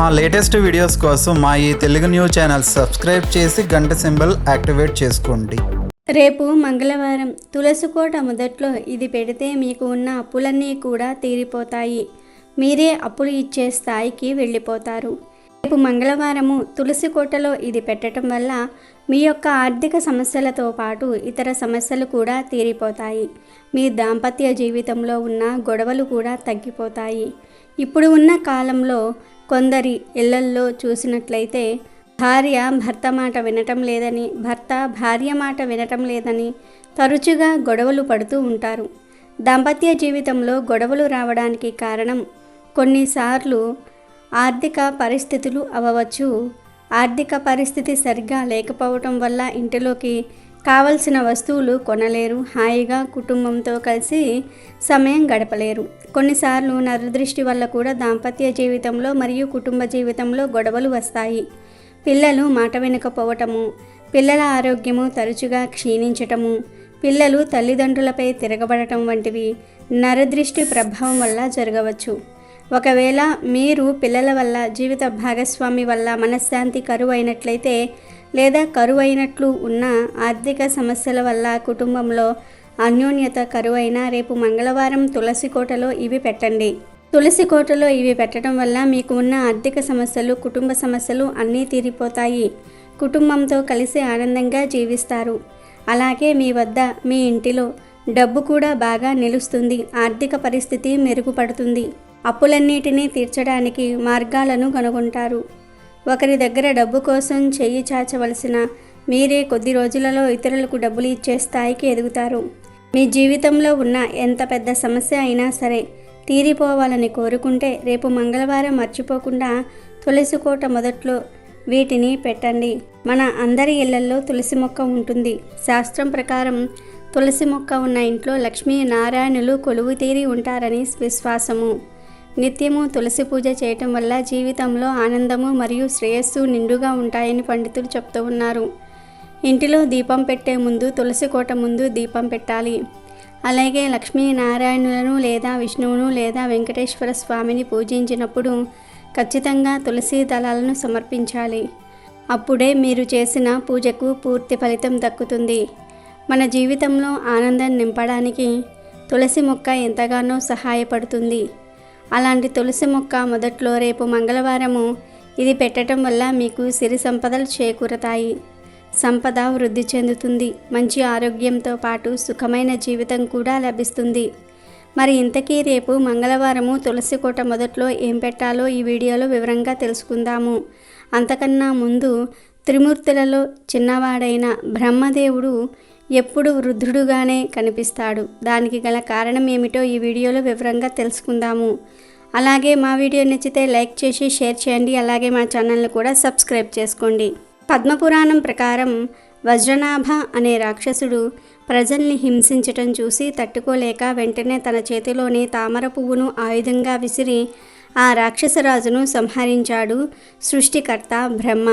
మా latest videos కోసం మా ఈ తెలుగు న్యూస్ ఛానల్ సబ్స్క్రైబ్ చేసి గంట సింబల్ యాక్టివేట్ చేసుకోండి. రేపు మంగళవారం తులసికోట మొదట్లో ఇది పెడితే మీకు ఉన్న అప్పులన్నీ కూడా తీరిపోతాయి. మీరే అప్పులు ఇచ్చే స్థాయికి వెళ్ళిపోతారు. రేపు మంగళవారము తులసి కోటలో ఇది పెట్టడం వల్ల మీ యొక్క ఆర్థిక సమస్యలతో పాటు ఇతర సమస్యలు కూడా తీరిపోతాయి. మీ దాంపత్య జీవితంలో ఉన్న గొడవలు కూడా తగ్గిపోతాయి. ఇప్పుడు ఉన్న కాలంలో కొందరి ఇళ్ళల్లో చూసినట్లయితే భార్య భర్త మాట వినటం లేదని భర్త భార్య మాట వినటం లేదని తరచుగా గొడవలు పడుతూ ఉంటారు. దాంపత్య జీవితంలో గొడవలు రావడానికి కారణం కొన్నిసార్లు ఆర్థిక పరిస్థితులు అవ్వవచ్చు. ఆర్థిక పరిస్థితి సరిగ్గా లేకపోవటం వల్ల ఇంటిలోకి కావలసిన వస్తువులు కొనలేరు హాయిగా కుటుంబంతో కలిసి సమయం గడపలేరు. కొన్నిసార్లు నరదృష్టి వల్ల కూడా దాంపత్య జీవితంలో మరియు కుటుంబ జీవితంలో గొడవలు వస్తాయి. పిల్లలు మాట వినకపోవటము పిల్లల ఆరోగ్యము తరచుగా క్షీణించటము పిల్లలు తల్లిదండ్రులపై తిరగబడటం వంటివి నరదృష్టి ప్రభావం వల్ల జరగవచ్చు. ఒకవేళ మీరు పిల్లల వల్ల జీవిత భాగస్వామి వల్ల మనశ్శాంతి కరువు అయినట్లయితే లేదా కరువు అయినట్లు ఉన్న ఆర్థిక సమస్యల వల్ల కుటుంబంలో అన్యోన్యత కరువైన రేపు మంగళవారం తులసి కోటలో ఇవి పెట్టండి. తులసి కోటలో ఇవి పెట్టడం వల్ల మీకు ఉన్న ఆర్థిక సమస్యలు కుటుంబ సమస్యలు అన్నీ తీరిపోతాయి. కుటుంబంతో కలిసి ఆనందంగా జీవిస్తారు. అలాగే మీ వద్ద మీ ఇంటిలో డబ్బు కూడా బాగా నిలుస్తుంది. ఆర్థిక పరిస్థితి మెరుగుపడుతుంది. అప్పులన్నిటినీ తీర్చడానికి మార్గాలను కనుగొంటారు. ఒకరి దగ్గర డబ్బు కోసం చెయ్యి చాచవలసిన మీరే కొద్ది రోజులలో ఇతరులకు డబ్బులు ఇచ్చే స్థాయికి ఎదుగుతారు. మీ జీవితంలో ఉన్న ఎంత పెద్ద సమస్య అయినా సరే తీరిపోవాలని కోరుకుంటే రేపు మంగళవారం మర్చిపోకుండా తులసి కోట మొదట్లో వీటిని పెట్టండి. మన అందరి ఇళ్ళలో తులసి మొక్క ఉంటుంది. శాస్త్రం ప్రకారం తులసి మొక్క ఉన్న ఇంట్లో లక్ష్మీ నారాయణులు కొలువు తీరి ఉంటారని విశ్వాసము. నిత్యము తులసి పూజ చేయటం వల్ల జీవితంలో ఆనందము మరియు శ్రేయస్సు నిండుగా ఉంటాయని పండితులు చెప్తూ ఉన్నారు. ఇంటిలో దీపం పెట్టే ముందు తులసి కోట ముందు దీపం పెట్టాలి. అలాగే లక్ష్మీ నారాయణులను లేదా విష్ణువును లేదా వెంకటేశ్వర స్వామిని పూజించినప్పుడు ఖచ్చితంగా తులసి దళాలను సమర్పించాలి. అప్పుడే మీరు చేసిన పూజకు పూర్తి ఫలితం దక్కుతుంది. మన జీవితంలో ఆనందం నింపడానికి తులసి మొక్క ఎంతగానో సహాయపడుతుంది. అలాంటి తులసి మొక్క మొదట్లో రేపు మంగళవారము. ఇది పెట్టడం వల్ల మీకు సిరి సంపదలు చేకూరతాయి. సంపద వృద్ధి చెందుతుంది. మంచి ఆరోగ్యంతో పాటు సుఖమైన జీవితం కూడా లభిస్తుంది. మరి ఇంతకీ రేపు మంగళవారము తులసి కోట మొదట్లో ఏం పెట్టాలో ఈ వీడియోలో వివరంగా తెలుసుకుందాము. అంతకన్నా ముందు త్రిమూర్తులలో చిన్నవాడైన బ్రహ్మదేవుడు ఎప్పుడు వృద్ధుడుగానే కనిపిస్తాడు. దానికి గల కారణం ఏమిటో ఈ వీడియోలో వివరంగా తెలుసుకుందాము. అలాగే మా వీడియో నచ్చితే లైక్ చేసి షేర్ చేయండి. అలాగే మా ఛానల్ని కూడా సబ్స్క్రైబ్ చేసుకోండి. పద్మపురాణం ప్రకారం వజ్రనాభ అనే రాక్షసుడు ప్రజల్ని హింసించటం చూసి తట్టుకోలేక వెంటనే తన చేతిలోని తామర పువ్వును ఆయుధంగా విసిరి ఆ రాక్షసరాజును సంహరించాడు సృష్టికర్త బ్రహ్మ.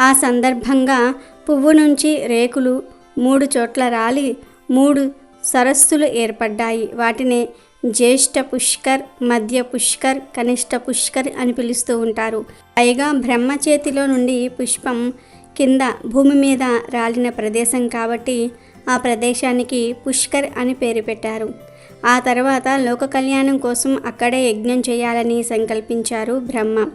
ఆ సందర్భంగా పువ్వు నుంచి రేకులు మూడు చోట్ల రాలి మూడు సరస్సులు ఏర్పడ్డాయి. వాటిని జ్యేష్ఠ పుష్కర్ మధ్య పుష్కర్ కనిష్ట పుష్కర్ అని పిలుస్తూ ఉంటారు. పైగా బ్రహ్మ చేతిలో నుండి పుష్పం కింద భూమి మీద రాలిన ప్రదేశం కాబట్టి ఆ ప్రదేశానికి పుష్కర్ అని పేరు పెట్టారు. ఆ తర్వాత లోక కళ్యాణం కోసం అక్కడే యజ్ఞం చేయాలని సంకల్పించారు బ్రహ్మ.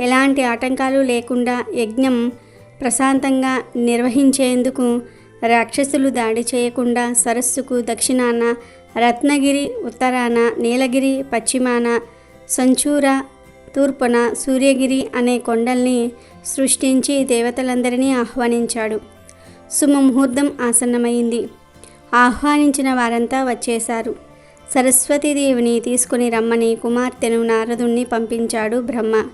ఎలాంటి ఆటంకాలు లేకుండా యజ్ఞం ప్రశాంతంగా నిర్వహించేందుకు రాక్షసులు దాడి చేయకుండా సరస్సుకు దక్షిణాన రత్నగిరి ఉత్తరాన నీలగిరి పశ్చిమాన సంచూర తూర్పున సూర్యగిరి అనే కొండల్ని సృష్టించి దేవతలందరినీ ఆహ్వానించాడు. సుమముహూర్తం ఆసన్నమైంది. ఆహ్వానించిన వారంతా వచ్చేశారు. సరస్వతీదేవిని తీసుకుని రమ్మని కుమార్తెను నారదుణ్ణి పంపించాడు బ్రహ్మ.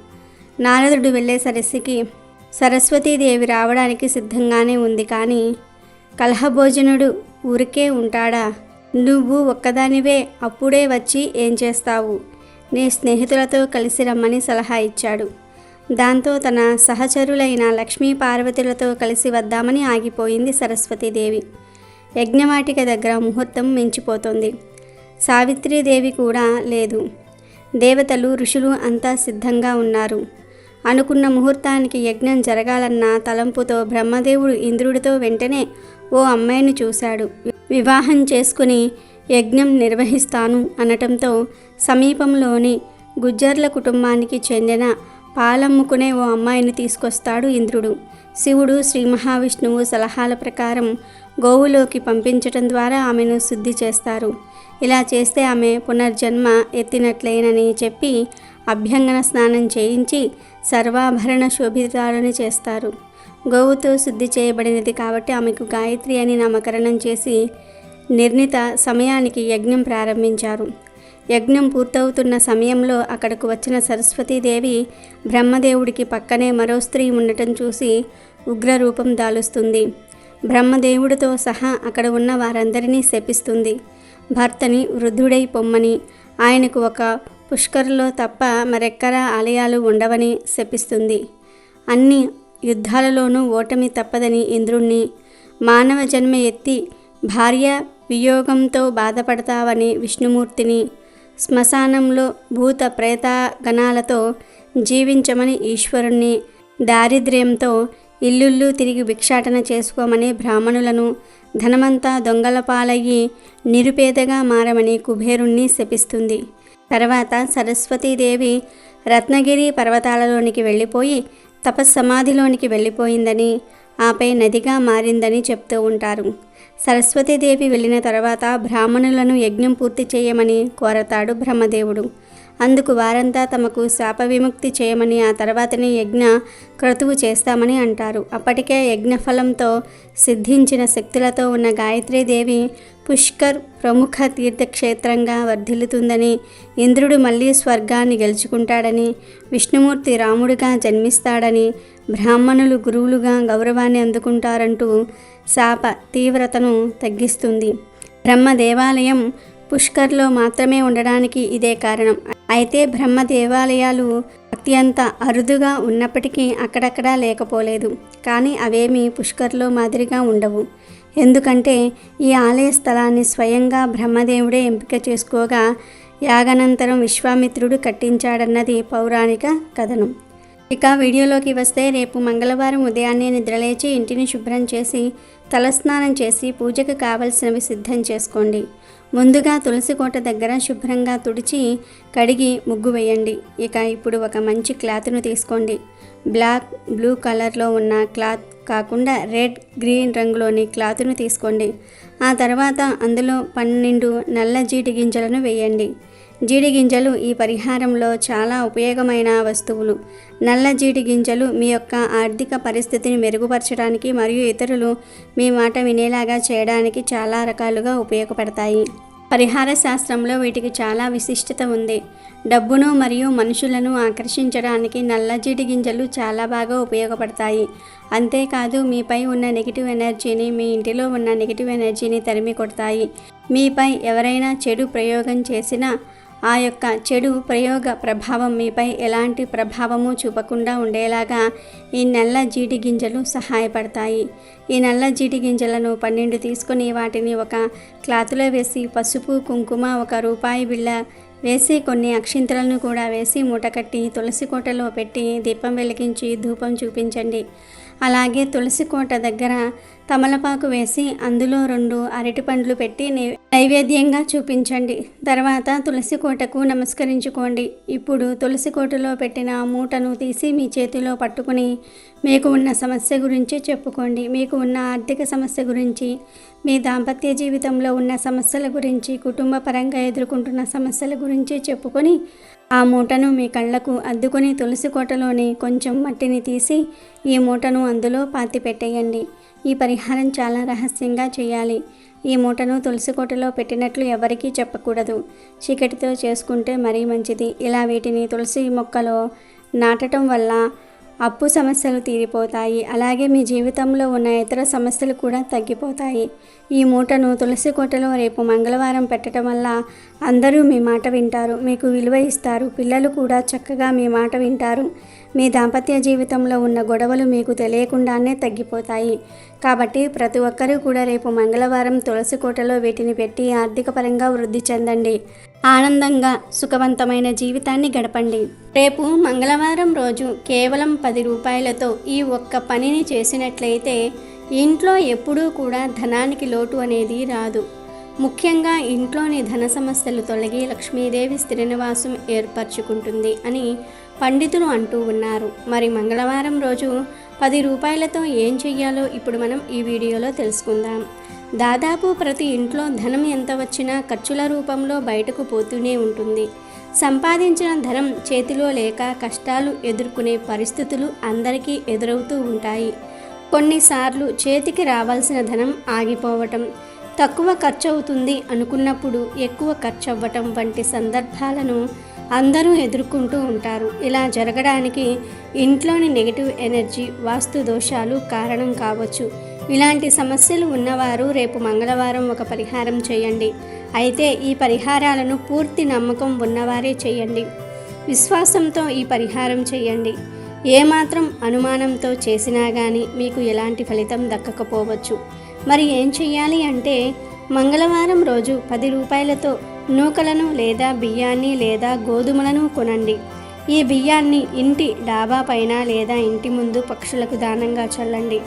నారదుడు వెళ్ళేసరికి సరస్వతీదేవి రావడానికి సిద్ధంగానే ఉంది కానీ కలహభోజనుడు ఊరికే ఉంటాడా? నువ్వు ఒక్కదానివే అప్పుడే వచ్చి ఏం చేస్తావు? నీ స్నేహితులతో కలిసి రమ్మని సలహా ఇచ్చాడు. దాంతో తన సహచరులైన లక్ష్మీ పార్వతులతో కలిసి వద్దామని ఆగిపోయింది సరస్వతీదేవి. యజ్ఞవాటిక దగ్గర ముహూర్తం మించిపోతుంది. సావిత్రీదేవి కూడా లేదు. దేవతలు ఋషులు అంతా సిద్ధంగా ఉన్నారు. అనుకున్న ముహూర్తానికి యజ్ఞం జరగాలన్న తలంపుతో బ్రహ్మదేవుడు ఇంద్రుడితో వెంటనే ఓ అమ్మాయిని చూశాడు. వివాహం చేసుకుని యజ్ఞం నిర్వహిస్తాను అనటంతో సమీపంలోని గుజ్జర్ల కుటుంబానికి చెందిన పాలమ్ముకునే ఓ అమ్మాయిని తీసుకొస్తాడు ఇంద్రుడు. శివుడు శ్రీ మహావిష్ణువు సలహాల ప్రకారం గోవులోకి పంపించటం ద్వారా ఆమెను శుద్ధి చేస్తారు. ఇలా చేస్తే ఆమె పునర్జన్మ ఎత్తినట్లేనని చెప్పి అభ్యంగన స్నానం చేయించి సర్వాభరణ శోభితాలను చేస్తారు. గోవుతో శుద్ధి చేయబడినది కాబట్టి ఆమెకు గాయత్రి అని నామకరణం చేసి నిర్ణీత సమయానికి యజ్ఞం ప్రారంభించారు. యజ్ఞం పూర్తవుతున్న సమయంలో అక్కడకు వచ్చిన సరస్వతీదేవి బ్రహ్మదేవుడికి పక్కనే మరో స్త్రీ ఉండటం చూసి ఉగ్రరూపం దాలుస్తుంది. బ్రహ్మదేవుడితో సహా అక్కడ ఉన్న వారందరినీ శపిస్తుంది. భర్తని వృద్ధుడై పొమ్మని ఆయనకు ఒక పుష్కర్లో తప్ప మరెక్కడా ఆలయాలు ఉండవని శపిస్తుంది. అన్ని యుద్ధాలలోనూ ఓటమి తప్పదని ఇంద్రుణ్ణి మానవ జన్మ ఎత్తి భార్య వియోగంతో బాధపడతావని విష్ణుమూర్తిని శ్మశానంలో భూత ప్రేత గణాలతో జీవించమని ఈశ్వరుణ్ణి దారిద్ర్యంతో ఇల్లుళ్ళు తిరిగి భిక్షాటన చేసుకోమని బ్రాహ్మణులను ధనమంతా దొంగల పాలయ్యి నిరుపేదగా మారమని కుబేరుణ్ణి శపిస్తుంది. తర్వాత సరస్వతీదేవి రత్నగిరి పర్వతాలలోనికి వెళ్ళిపోయి తపస్సమాధిలోనికి వెళ్ళిపోయిందని ఆపై నదిగా మారిందని చెప్తూ ఉంటారు. సరస్వతీదేవి వెళ్ళిన తర్వాత బ్రాహ్మణులను యజ్ఞం పూర్తి చేయమని కోరతాడు బ్రహ్మదేవుడు. అందుకు వారంతా తమకు శాప విముక్తి చేయమని ఆ తర్వాతనే యజ్ఞ క్రతువు చేస్తామని అంటారు. అప్పటికే యజ్ఞఫలంతో సిద్ధించిన శక్తులతో ఉన్న గాయత్రీదేవి పుష్కర్ ప్రముఖ తీర్థక్షేత్రంగా వర్ధిల్లుతుందని ఇంద్రుడు మళ్ళీ స్వర్గాన్ని గెలుచుకుంటాడని విష్ణుమూర్తి రాముడిగా జన్మిస్తాడని బ్రాహ్మణులు గురువులుగా గౌరవాన్ని అందుకుంటారంటూ శాప తీవ్రతను తగ్గిస్తుంది. బ్రహ్మ దేవాలయం పుష్కర్లో మాత్రమే ఉండడానికి ఇదే కారణం. అయితే బ్రహ్మ దేవాలయాలు అత్యంత అరుదుగా ఉన్నప్పటికీ అక్కడక్కడా లేకపోలేదు. కానీ అవేమీ పుష్కర్లో మాదిరిగా ఉండవు. ఎందుకంటే ఈ ఆలయ స్థలాన్ని స్వయంగా బ్రహ్మదేవుడే ఎంపిక చేసుకోగా యాగనంతరం విశ్వామిత్రుడు కట్టించాడన్నది పౌరాణిక కథనం. ఇక వీడియోలోకి వస్తే రేపు మంగళవారం ఉదయాన్నే నిద్రలేచి ఇంటిని శుభ్రం చేసి తలస్నానం చేసి పూజకు కావలసినవి సిద్ధం చేసుకోండి. ముందుగా తులసి కోట దగ్గర శుభ్రంగా తుడిచి కడిగి ముగ్గు వేయండి. ఇక ఇప్పుడు ఒక మంచి క్లాత్ను తీసుకోండి. బ్లాక్ బ్లూ కలర్లో ఉన్న క్లాత్ కాకుండా రెడ్ గ్రీన్ రంగులోని క్లాత్ను తీసుకోండి. ఆ తర్వాత అందులో పన్నెండు నల్ల జీడి గింజలను వేయండి. జీడి గింజలు ఈ పరిహారంలో చాలా ఉపయోగమైన వస్తువులు. నల్ల జీడి గింజలు మీ యొక్క ఆర్థిక పరిస్థితిని మెరుగుపరచడానికి మరియు ఇతరులు మీ మాట వినేలాగా చేయడానికి చాలా రకాలుగా ఉపయోగపడతాయి. పరిహార శాస్త్రంలో వీటికి చాలా విశిష్టత ఉంది. డబ్బును మరియు మనుషులను ఆకర్షించడానికి నల్ల జీడి గింజలు చాలా బాగా ఉపయోగపడతాయి. అంతేకాదు మీపై ఉన్న నెగిటివ్ ఎనర్జీని మీ ఇంటిలో ఉన్న నెగిటివ్ ఎనర్జీని తరిమి కొడతాయి మీపై ఎవరైనా చెడు ప్రయోగం చేసినా ఆ యొక్క చెడు ప్రయోగ ప్రభావం మీపై ఎలాంటి ప్రభావము చూపకుండా ఉండేలాగా ఈ నల్ల జీడి గింజలు సహాయపడతాయి. ఈ నల్ల జీడి గింజలను పన్నెండు తీసుకొని వాటిని ఒక క్లాత్లో వేసి పసుపు కుంకుమ ఒక రూపాయి బిళ్ళ వేసి కొన్ని అక్షింతలను కూడా వేసి మూటకట్టి తులసి కోటలో పెట్టి దీపం వెలిగించి ధూపం చూపించండి. అలాగే తులసి కోట దగ్గర తమలపాకు వేసి అందులో రెండు అరటి పండ్లు పెట్టి నైవేద్యంగా చూపించండి. తర్వాత తులసి కోటకు నమస్కరించుకోండి. ఇప్పుడు తులసి కోటలో పెట్టిన మూటను తీసి మీ చేతిలో పట్టుకుని మీకు ఉన్న సమస్య గురించి చెప్పుకోండి. మీకు ఉన్న ఆర్థిక సమస్య గురించి మీ దాంపత్య జీవితంలో ఉన్న సమస్యల గురించి కుటుంబ పరంగా ఎదుర్కొంటున్న సమస్యల గురించి చెప్పుకొని ఆ మూటను మీ కళ్ళకు అద్దుకొని తులసి కోటలోని కొంచెం మట్టిని తీసి ఈ మూటను అందులో పాతి పెట్టేయండి. ఈ పరిహారం చాలా రహస్యంగా చేయాలి. ఈ మూటను తులసి కోటలో పెట్టినట్లు ఎవరికీ చెప్పకూడదు. చీకటితో చేసుకుంటే మరీ మంచిది. ఇలా వీటిని తులసి మొక్కలో నాటడం వల్ల అప్పు సమస్యలు తీరిపోతాయి. అలాగే మీ జీవితంలో ఉన్న ఇతర సమస్యలు కూడా తగ్గిపోతాయి. ఈ మూటను తులసి కోటలో రేపు మంగళవారం పెట్టడం వల్ల అందరూ మీ మాట వింటారు. మీకు విలువ ఇస్తారు. పిల్లలు కూడా చక్కగా మీ మాట వింటారు. మీ దాంపత్య జీవితంలో ఉన్న గొడవలు మీకు తెలియకుండానే తగ్గిపోతాయి. కాబట్టి ప్రతి ఒక్కరూ కూడా రేపు మంగళవారం తులసి కోటలో వీటిని పెట్టి ఆర్థికపరంగా వృద్ధి చెందండి. ఆనందంగా సుఖవంతమైన జీవితాన్ని గడపండి. రేపు మంగళవారం రోజు కేవలం పది రూపాయలతో ఈ ఒక్క పనిని చేసినట్లయితే ఇంట్లో ఎప్పుడూ కూడా ధనానికి లోటు అనేది రాదు. ముఖ్యంగా ఇంట్లోని ధన సమస్యలు తొలగి లక్ష్మీదేవి స్థిరనివాసం ఏర్పరచుకుంటుంది అని పండితులు అంటూ ఉన్నారు. మరి మంగళవారం రోజు పది రూపాయలతో ఏం చెయ్యాలో ఇప్పుడు మనం ఈ వీడియోలో తెలుసుకుందాం. దాదాపు ప్రతి ఇంట్లో ధనం ఎంత వచ్చినా ఖర్చుల రూపంలో బయటకు పోతూనే ఉంటుంది. సంపాదించిన ధనం చేతిలో లేక కష్టాలు ఎదుర్కొనే పరిస్థితులు అందరికీ ఎదురవుతూ ఉంటాయి. కొన్నిసార్లు చేతికి రావాల్సిన ధనం ఆగిపోవటం తక్కువ ఖర్చు అవుతుంది అనుకున్నప్పుడు ఎక్కువ ఖర్చు అవ్వటం వంటి సందర్భాలను అందరూ ఎదుర్కొంటూ ఉంటారు. ఇలా జరగడానికి ఇంట్లోని నెగిటివ్ ఎనర్జీ వాస్తు దోషాలు కారణం కావచ్చు. ఇలాంటి సమస్యలు ఉన్నవారు రేపు మంగళవారం ఒక పరిహారం చేయండి. అయితే ఈ పరిహారాలను పూర్తి నమ్మకం ఉన్నవారే చేయండి. విశ్వాసంతో ఈ పరిహారం చేయండి. ఏమాత్రం అనుమానంతో చేసినా కానీ మీకు ఎలాంటి ఫలితం దక్కకపోవచ్చు. మరి ఏం చెయ్యాలి అంటే మంగళవారం రోజు పది రూపాయలతో నూకలను లేదా బియ్యాన్ని లేదా గోధుమలను కొనండి. ఈ బియ్యాన్ని ఇంటి డాబా పైన లేదా ఇంటి ముందు పక్షులకు దానంగా చల్లండి.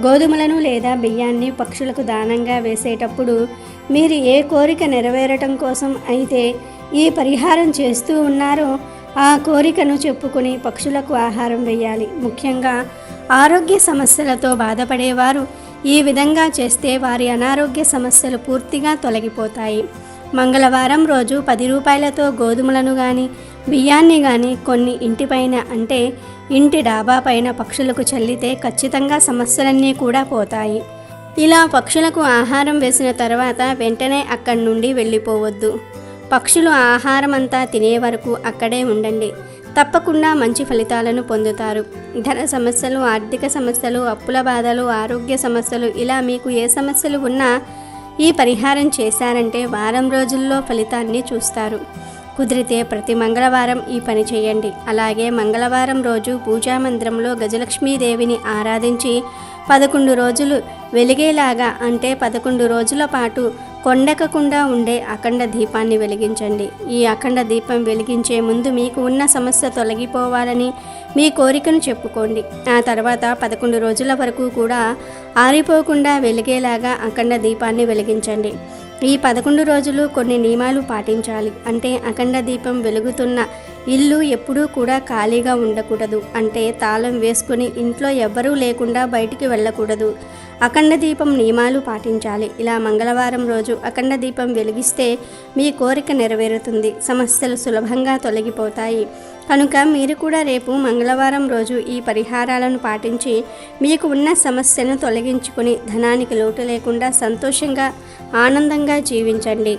గోధుమలను లేదా బియ్యాన్ని పక్షులకు దానంగా వేసేటప్పుడు మీరు ఏ కోరిక నెరవేరటం కోసం అయితే ఈ పరిహారం చేస్తూ ఉన్నారో ఆ కోరికను చెప్పుకొని పక్షులకు ఆహారం వేయాలి. ముఖ్యంగా ఆరోగ్య సమస్యలతో బాధపడేవారు ఈ విధంగా చేస్తే వారి అనారోగ్య సమస్యలు పూర్తిగా తొలగిపోతాయి. మంగళవారం రోజు పది రూపాయలతో గోధుమలను కానీ బియ్యాన్ని కానీ కొన్ని ఇంటిపైన అంటే ఇంటి డాబా పైన పక్షులకు చల్లితే ఖచ్చితంగా సమస్యలన్నీ కూడా పోతాయి. ఇలా పక్షులకు ఆహారం వేసిన తర్వాత వెంటనే అక్కడి నుండి వెళ్ళిపోవద్దు. పక్షులు ఆహారం అంతా తినే వరకు అక్కడే ఉండండి. తప్పకుండా మంచి ఫలితాలను పొందుతారు. ధన సమస్యలు ఆర్థిక సమస్యలు అప్పుల బాధలు ఆరోగ్య సమస్యలు ఇలా మీకు ఏ సమస్యలు ఉన్నా ఈ పరిహారం చేశారంటే వారం రోజుల్లో ఫలితాన్ని చూస్తారు. కుదిరితే ప్రతి మంగళవారం ఈ పని చేయండి. అలాగే మంగళవారం రోజు పూజా మందిరంలో గజలక్ష్మీదేవిని ఆరాధించి పదకొండు రోజులు వెలిగేలాగా అంటే పదకొండు రోజుల పాటు కొండకకుండా ఉండే అఖండ దీపాన్ని వెలిగించండి. ఈ అఖండ దీపం వెలిగించే ముందు మీకు ఉన్న సమస్య తొలగిపోవాలని మీ కోరికను చెప్పుకోండి. ఆ తర్వాత పదకొండు రోజుల వరకు కూడా ఆరిపోకుండా వెలిగేలాగా అఖండ దీపాన్ని వెలిగించండి. ఈ పదకొండు రోజులు కొన్ని నియమాలు పాటించాలి. అంటే అఖండ దీపం వెలుగుతున్న ఇల్లు ఎప్పుడూ కూడా ఖాళీగా ఉండకూడదు అంటే తాళం వేసుకుని ఇంట్లో ఎవ్వరూ లేకుండా బయటికి వెళ్ళకూడదు. అఖండ దీపం నియమాలు పాటించాలి. ఇలా మంగళవారం రోజు అఖండ దీపం వెలిగిస్తే మీ కోరిక నెరవేరుతుంది. సమస్యలు సులభంగా తొలగిపోతాయి. కనుక మీరు కూడా రేపు మంగళవారం రోజు ఈ పరిహారాలను పాటించి మీకు ఉన్న సమస్యను తొలగించుకుని ధనానికి లోటు లేకుండా సంతోషంగా ఆనందంగా జీవించండి.